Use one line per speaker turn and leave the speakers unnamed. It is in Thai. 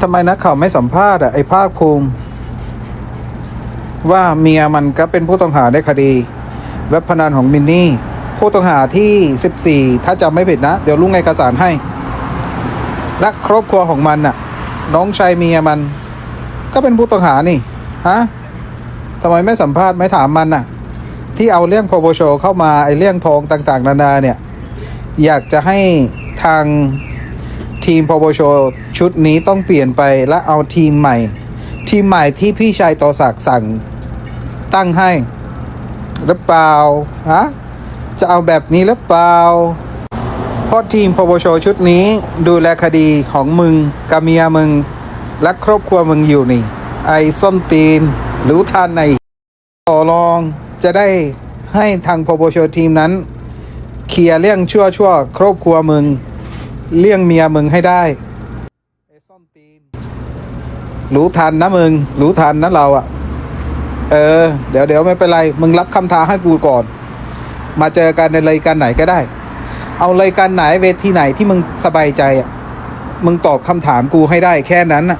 ทำไมนักข่าวไม่สัมภาษณ์อะไอ้ภาคภูมิ ว่าเมียมันก็เป็นผู้ต้องหาในคดีเว็บพนันของมินนี่ ผู้ต้องหาที่ 14 ถ้าจำไม่ผิดนะ เดี๋ยวลุงเอกสารให้ และครอบครัวของมันน่ะ น้องชายเมียมัน ก็เป็นผู้ต้องหานี่ฮะทำไมไม่สัมภาษณ์ไม่ถามมันน่ะ ที่เอาเรื่องโปรโบโชเข้ามาไอ้เรื่องทองต่าง ๆ นานาเนี่ย อยากจะให้ทาง ทีมโปรโบโชชุดนี้ต้องเปลี่ยนไปและเอาทีมใหม่ ทีมใหม่ที่พี่ชายโตศักดิ์สั่ง ตั้งให้หรือเปล่าฮะจะเอาแบบนี้หรือเปล่าเพราะทีมโปรโบโชชุดนี้ดูแลคดีของมึงกับเมียมึง และครอบครัวมึงอยู่นี่ ไอ้ส้นตีน หรือท่านในต่อรองจะได้ให้ทางโปรโบโชทีมนั้น เคลียร์เรื่องชั่วชั่วๆครอบครัวมึง เลี่ยงเมียมึงให้ได้ไอ้ส้นตีนรู้ทันนะมึง รู้ทันนะเราอะเออ เดี๋ยวเดี๋ยวไม่เป็นไร มึงรับคำท้าให้กูก่อน มาเจอกันในรายการไหนก็ได้ เอารายการไหนเวทีไหนที่มึงสบายใจอะมึงตอบคำถามกูให้ได้แค่นั้นอะ